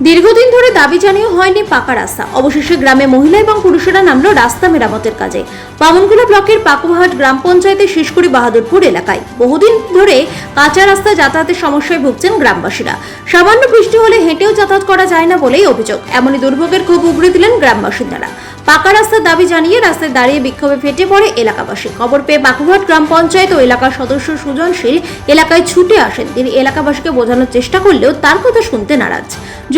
দীর্ঘদিন ধরে দাবি জানিয়ে হয়নি পাকা রাস্তা। অবশেষে গ্রামে মহিলা এবং পুরুষেরা নামলো রাস্তা মেরামতের কাজে। বামনগুলা ব্লকের পাকুহাট গ্রাম পঞ্চায়েতের শিশকুড়ি বাহাদুরপুর এলাকায়। বহুদিন ধরে কাঁচা রাস্তায় যাতায়াতের সমস্যায় ভুগছেন গ্রামবাসীরা। সামান্য বৃষ্টি হলে হেঁটেও যাতায়াত করা যায় না বলেই অভিযোগ। এমনই দুর্ভোগের ক্ষোভ উগড়ে দিলেন গ্রাম বাসিন্দারা পাকা রাস্তার দাবি জানিয়ে রাস্তায় দাঁড়িয়ে বিক্ষোভে ফেটে পড়ে এলাকাবাসী। খবর পেয়ে বাকুঘাট গ্রাম পঞ্চায়েত ও এলাকার সদস্য সুজনশীল এলাকায় ছুটে আসেন। তিনি এলাকাবাসীকে বোঝানোর চেষ্টা করলেও তার কথা শুনতে নারাজ।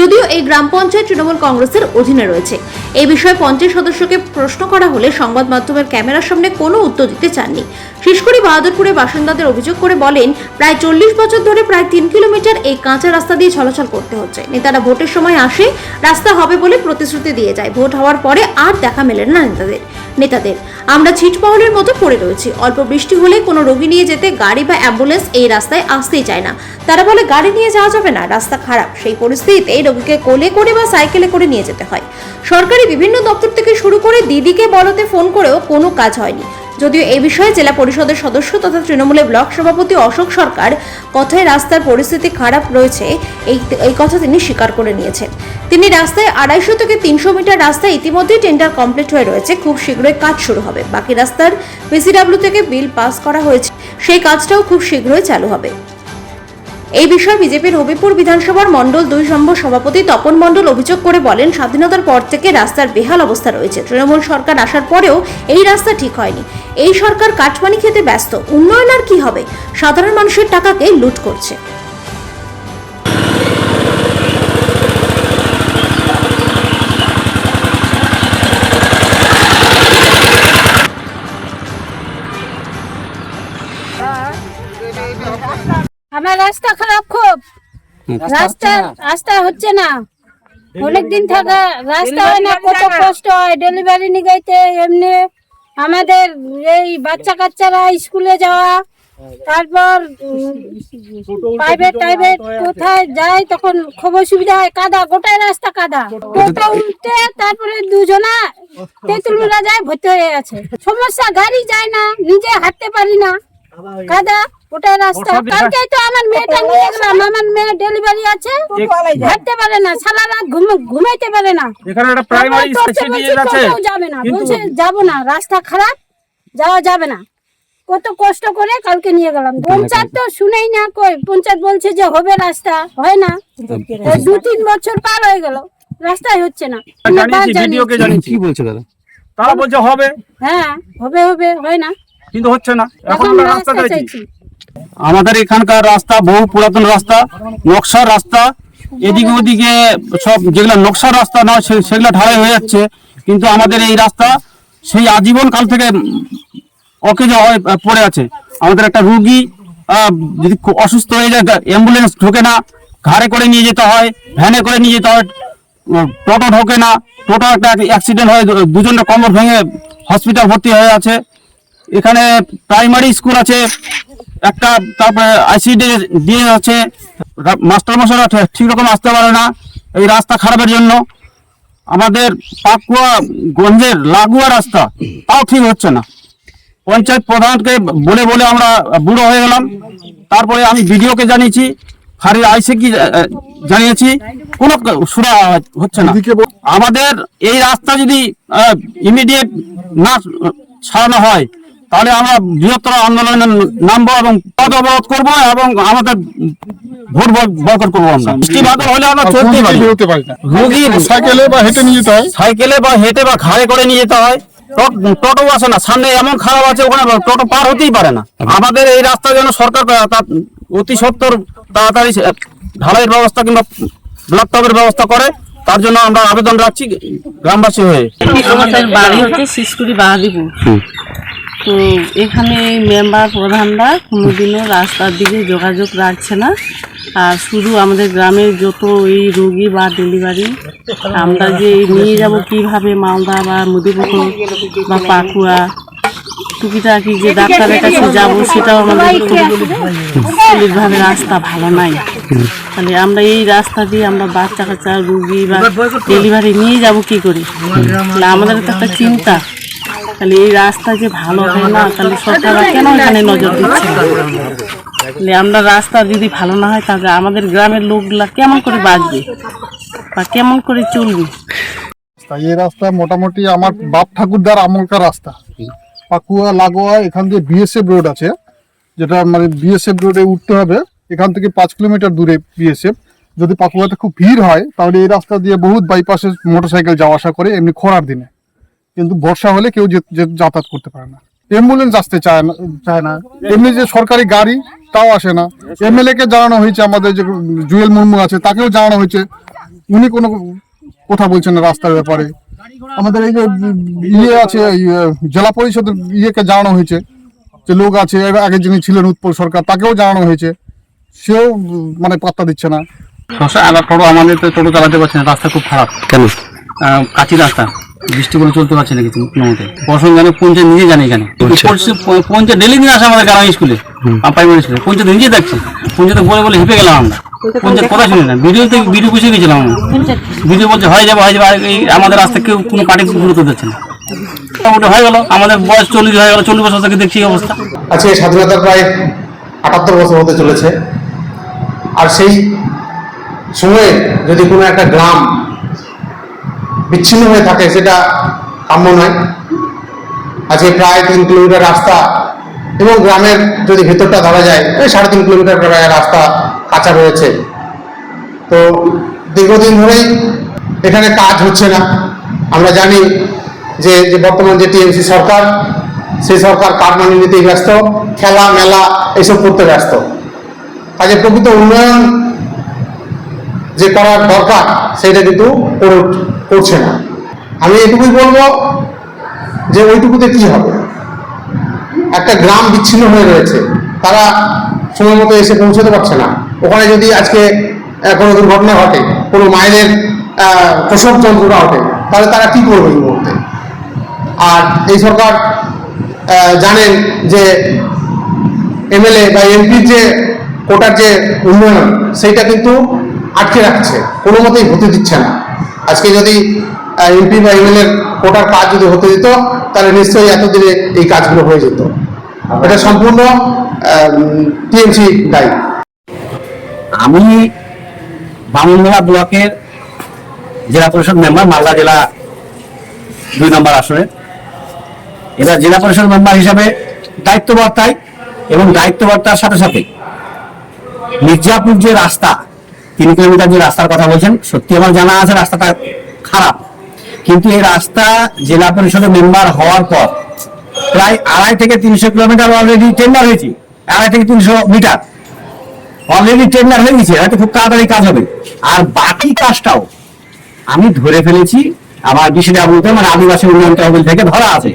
যদিও এই গ্রাম পঞ্চায়েত তৃণমূল কংগ্রেসের অধীনে রয়েছে। এই বিষয়ে পঞ্চায়েত সদস্যকে প্রশ্ন করা হলে সংবাদ মাধ্যমের ক্যামেরার সামনে কোনো উত্তর দিতে চাননি। শিশকুড়ি বাহাদুরপুরে বাসিন্দাদের অভিযোগ করে বলেন, প্রায় চল্লিশ বছর ধরে প্রায় তিন কিলোমিটার এই কাঁচা রাস্তা দিয়ে চলাচল করতে হচ্ছে। নেতারা ভোটের সময় আসে, রাস্তা হবে বলে প্রতিশ্রুতি দিয়ে যায়। ভোট হওয়ার পরে আর দেখা মেলে না নেতাদের নেতাদের। আমরা ছিটমহলের মতো পড়ে রয়েছি। অল্প বৃষ্টি হলে কোনো রোগী নিয়ে যেতে গাড়ি বা অ্যাম্বুলেন্স এই রাস্তায় আসতেই চায় না। তারা বলে, গাড়ি নিয়ে যাওয়া যাবে না, রাস্তা খারাপ। সেই পরিস্থিতিতে রোগীকে কোলে করে বা সাইকেলে করে নিয়ে যেতে হয়। সরকারি বিভিন্ন দপ্তর থেকে শুরু করে দিদিকে বলতে ফোন করেও কোনো কাজ হয়নি। যদিও এই বিষয়ে জেলা পরিষদের সদস্য তথা তৃণমূলের ব্লক সভাপতি অশোক সরকার কথায় রাস্তার পরিস্থিতি খারাপ রয়েছে, এই এই কথা তিনি স্বীকার করে নিয়েছেন। তিনি রাস্তায় আড়াইশো থেকে তিনশো মিটার রাস্তা ইতিমধ্যেই টেন্ডার কমপ্লিট হয়ে রয়েছে, খুব শীঘ্রই কাজ শুরু হবে। বাকি রাস্তার পিসিডাব্লিউ থেকে বিল পাস করা হয়েছে, সেই কাজটাও খুব শীঘ্রই চালু হবে। এই বিষয়ে বিজেপির হবিপুর বিধানসভার মণ্ডল দুই নম্বর সভাপতি তপন মণ্ডল অভিযোগ করে বলেন, স্বাধীনতার পর থেকে রাস্তার বেহাল অবস্থা রয়েছে। তৃণমূল সরকার আসার পরেও এই রাস্তা ঠিক হয়নি। এই সরকার কাঠমানি খেতে ব্যস্ত। উন্নয়ন আর কি হবে? সাধারণ মানুষের টাকাকে লুট করছে। আমার রাস্তা খারাপ খুব। রাস্তা রাস্তা হচ্ছে না। অনেক দিন থাকা রাস্তা হয় না কত কষ্ট হয়। ডেলিভারি নিগাইতে এমনি আমাদের এই বাচ্চা কাচ্চারা স্কুলে যাওয়া তারপর প্রাইভেট টাইভেট কোথায় যায় তখন খুব অসুবিধা হয়। কাদা গোটাই রাস্তা কাদা। টোটো উঠতে তারপরে দুজনা তেঁতুলরা যায় ভর্তি হয়ে আছে সমস্যা গাড়ি যায় না নিজে হাঁটতে পারি না। কাদা ওটাই রাস্তা। কালকে তো আমার মেয়েটা নিয়ে গেলাম আমার মেয়ে ডেলিভারি আছে। হাঁটতে পারে না সারা রাত ঘুমাইতে পারে না। এখানে একটা প্রাইমারি আছে যাবে না। বলছে যাব না রাস্তা খারাপ যাওয়া যাবে না। কত কষ্ট করে কালকে নিয়ে গেলাম। পঞ্চায়েত তো শুনেই না কই পঞ্চায়েত বলছে যে হবে রাস্তা হয় না। দু তিন বছর পার হয়ে গেল রাস্তাই হচ্ছে না। জানিয়েছি জানি। কি বলছে দাদা? তারা বলছে হবে। হ্যাঁ হবে হবে হয় না। কিন্তু হচ্ছে না। এখন রাস্তা চাইছি। আমাদের এখানকার রাস্তা, বহু পুরাতন রাস্তা নকশার রাস্তা, এদিকে ওদিকে সব যেগুলো নকশার রাস্তা নয় সেগুলো ঢালাই হয়ে যাচ্ছে। কিন্তু আমাদের এই রাস্তা সেই আজীবন কাল থেকে অকেজা হয়ে পড়ে আছে। আমাদের একটা রুগী যদি অসুস্থ হয়ে যায় অ্যাম্বুলেন্স ঢোকে না, ঘাড়ে করে নিয়ে যেতে হয়, ভ্যানে করে নিয়ে যেতে হয় টোটো ঢোকে না, টোটো একটা অ্যাক্সিডেন্ট হয়ে, দু- দুজনের কোমর ভেঙে হসপিটাল ভর্তি হয়ে আছে। এখানে প্রাইমারি স্কুল আছে একটা তারপরে আইসিডি দিয়ে আছে রা- মাস্টার মশাইরা ঠিক- রকম আসতে পারে না এই রাস্তা খারাপের জন্য। আমাদের পাকুয়া গঞ্জের লাগোয়া রাস্তা তাও ঠিক হচ্ছে না। পঞ্চায়েত প্রধানকে বলে বলে আমরা বুড়ো হয়ে গেলাম। তারপরে আমি বিডিওকে জানিয়েছি ফাঁড়ির আইসে কি জানিয়েছি কোনো সুরা হচ্ছে না। আমাদের এই রাস্তা যদি ইমিডিয়েট না ছাড়ানো হয় তাহলে আমরা বৃহত্তর আন্দোলনে নামবো এবং পদ অবরোধ করব এবং আমাদের ভোট বয়কট করব আমরা। বৃষ্টি বাদল হলে আমরা চলতে পারি। রোগী সাইকেলে বা হেঁটে নিয়ে যেতে হয়? সাইকেলে বা হেঁটে বা ঘাড়ে করে নিয়ে যেতে হয়। টোটো আসে না। সামনে এমন খারাপ আছে ওখানে টোটো পার হতেই পারে না। আমাদের এই রাস্তা যেন সরকার অতি সত্তর তাড়াতাড়ি ঢালাইয়ের ব্যবস্থা কিংবা ব্লক টপের ব্যবস্থা করে তার জন্য আমরা আবেদন রাখছি গ্রামবাসী হয়ে। আমাদের বাড়ি হচ্ছে শিশকুড়ি বাহাদিপুর তো এখানে এই মেম্বার প্রধানরা কোনোদিনও রাস্তার দিকে যোগাযোগ রাখছে না। আর শুধু আমাদের গ্রামের যত এই রোগী বা ডেলিভারি আমরা যে নিয়ে যাব কীভাবে মালদা বা মধুপুকুর বা পাকুয়া, টুকিটাকি যে ডাক্তারের কাছে যাব সেটাও আমাদের পুলিশভাবে রাস্তা ভালো নাই। তাহলে আমরা এই রাস্তা দিয়ে আমরা বাচ্চা কাচ্চা রুগী বা ডেলিভারি নিয়ে যাব কি করে? আমাদের তো একটা চিন্তা। তাহলে এই রাস্তা যে ভালো হয় না, তাহলে সরকার কেন এখানে নজর দিচ্ছে? তাহলে আমরা রাস্তা যদি ভালো না হয়, তাহলে আমাদের গ্রামের লোকগুলা কেমন করে বাঁচবে? বা কেমন করে চলবে? এই রাস্তা মোটামুটি আমার বাপ ঠাকুরদার আমলকার রাস্তা। পাকুয়া, লাগোয়া, এখান দিয়ে বিএসএফ রোড আছে, যেটা মানে বিএসএফ রোডে উঠতে হবে। এখান থেকে পাঁচ কিলোমিটার দূরে বিএসএফ যদি পাকুয়াতে খুব ভিড় হয়, তাহলে এই রাস্তা দিয়ে বহুত বাইপাসে মোটরসাইকেল যাওয়া আসা করে, এমনি খরার দিনে। কিন্তু বর্ষা হলে কেউ যাতায়াত করতে পারে না। অ্যাম্বুলেন্স আসতে চায় না চায় না। এমনি যে সরকারি গাড়ি তাও আসে না। এমএলএ কে জানানো হয়েছে আমাদের যে জুয়েল মুর্মু আছে তাকেও জানানো হয়েছে। উনি কোনো কথা বলছেন না রাস্তার ব্যাপারে। আমাদের এই যে ইয়ে আছে জেলা পরিষদের ইয়েকে জানানো হয়েছে যে লোক আছে আগে যিনি ছিলেন উৎপল সরকার তাকেও জানানো হয়েছে। সেও মানে পাত্তা দিচ্ছে না। শশা আবার টোটো আমাদের তো টোটো চালাতে পারছে না রাস্তা খুব খারাপ। কেন? কাঁচি রাস্তা। বৃষ্টি করে চলতে পারছে না কিছু কোনো মতে প্রশাসন জানে পঞ্চায়েত নিজে জানে এখানে পঞ্চায়েত- ডেলি নিয়ে আসে আমাদের গ্রামের স্কুলে প্রাইমারি স্কুলে পঞ্চায়েত নিজে দেখছে। পঞ্চায়েত বলে বলে হেঁপে গেলাম আমরা। পঞ্চায়েত কথা শুনে না। ভিডিও থেকে ভিডিও বসে গেছিলাম আমরা। ভিডিও বলছে হয়ে যাবে হয়ে যাবে। আর এই আমাদের রাস্তা কেউ কোনো পার্টি গুরুত্ব দিচ্ছে না। মোটামুটি হয়ে গেল। আমাদের বয়স চল্লিশ হয়ে গেল। চল্লিশ বছর থেকে দেখছি অবস্থা। আজকে স্বাধীনতার প্রায় আটাত্তর বছর হতে চলেছে। আর সেই সময়ে যদি কোনো একটা গ্রাম বিচ্ছিন্ন হয়ে থাকে সেটা কাম্য নয়। আজকে প্রায় তিন কিলোমিটার রাস্তা এবং গ্রামের যদি ভেতরটা ধরা যায় ওই সাড়ে তিন কিলোমিটার প্রায় রাস্তা কাঁচা রয়েছে। তো দীর্ঘদিন ধরেই এখানে কাজ হচ্ছে না। আমরা জানি যে যে বর্তমান যে টিএমসি সরকার, সেই সরকার কার মানে নিতেই ব্যস্ত খেলা, মেলা এইসব করতে ব্যস্ত। কাজে প্রকৃত উন্নয়ন যে করার দরকার, সেটা কিন্তু করে- করছে না। আমি এটুকুই বলব যে ওইটুকুতে কি হবে? একটা গ্রাম বিচ্ছিন্ন হয়ে রয়েছে, তারা সময় মতো এসে পৌঁছতে পারছে না। ওখানে যদি আজকে কোনো দুর্ঘটনা ঘটে, কোনো মায়ের প্রসব যন্ত্রণা ঘটে, তাহলে তারা কি করবে এই মুহূর্তে? আর এই সরকার জানেন যে এমএলএ বা এমপির যে কোটার যে উন্নয়ন সেইটা কিন্তু আটকে রাখছে, কোনো মতেই হতে দিচ্ছে না। আজকে যদি এমপি বা এমএলএ কোটার কাজ যদি হতে দিত, তাহলে নিশ্চয়ই এতদিনে এই কাজগুলো হয়ে যেত। এটা সম্পূর্ণ টিএমসি দায়ী। আমি বামুনমোড়া ব্লকের জেলা পরিষদ মেম্বার, মালদা জেলা দুই নম্বর আসনে। এবার জেলা পরিষদ মেম্বার হিসাবে দায়িত্ববর্তাই এবং দায়িত্ববর্তার সাথে সাথে মির্জাপুর যে রাস্তা তিন কিলোমিটার যে রাস্তার কথা বলছেন? সত্যি আমার জানা আছে রাস্তাটা খারাপ। কিন্তু এই রাস্তা জেলা পরিষদের মেম্বার হওয়ার পর প্রায় আড়াই থেকে তিনশো কিলোমিটার অলরেডি টেন্ডার হয়েছে। আড়াই থেকে তিনশো মিটার। অলরেডি টেন্ডার হয়ে গেছে। হয়তো খুব তাড়াতাড়ি কাজ হবে। আর বাকি কাজটাও আমি ধরে ফেলেছি আমার বিশিডাব্লিউতে মানে আদিবাসী উন্নয়ন তহবিল থেকে ধরা আছে।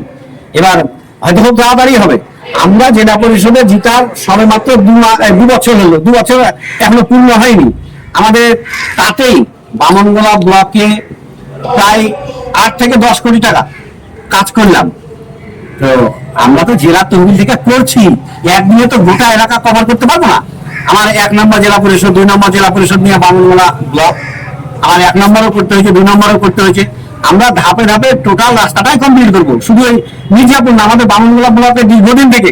এবার হয়তো খুব তাড়াতাড়ি হবে। আমরা জেলা পরিষদে জিতার সবে মাত্র দু বছর হলো। দু বছর এখনও পূর্ণ হয়নি। আমাদের তাতেই বামনগোলা ব্লকে প্রায় আট থেকে দশ কোটি টাকা কাজ করলাম। তো আমরা তো জেলা তহবিল থেকে করছি, একদিনে তো গোটা এলাকা কভার করতে পারব না। আমার এক নম্বর জেলা পরিষদ, দুই নম্বর জেলা পরিষদ নিয়ে বামনগোলা ব্লক। আমার এক নম্বরও করতে হয়েছে, দুই নম্বরও করতে হয়েছে। আমরা ধাপে ধাপে টোটাল রাস্তাটাই কমপ্লিট করব। শুধু এই মির্জাপুর না, আমাদের বামনগোলা ব্লকের দীর্ঘদিন থেকে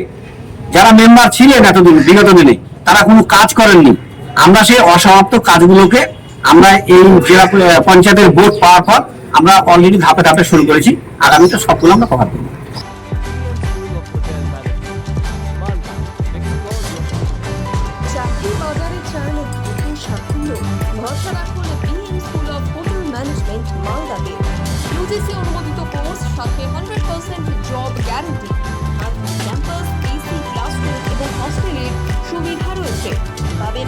যারা মেম্বার ছিলেন এতদিন, বিগত দিনে, তারা কোনো কাজ করেননি। আমরা সেই অসমাপ্ত কাজগুলোকে আমরা এই জেলা পঞ্চায়েতের ভোট পাওয়ার পর আমরা অলরেডি ধাপে ধাপে শুরু করেছি। আগামীতে সবগুলো আমরা কভার করব। সুবিধা রয়েছে। পাবেন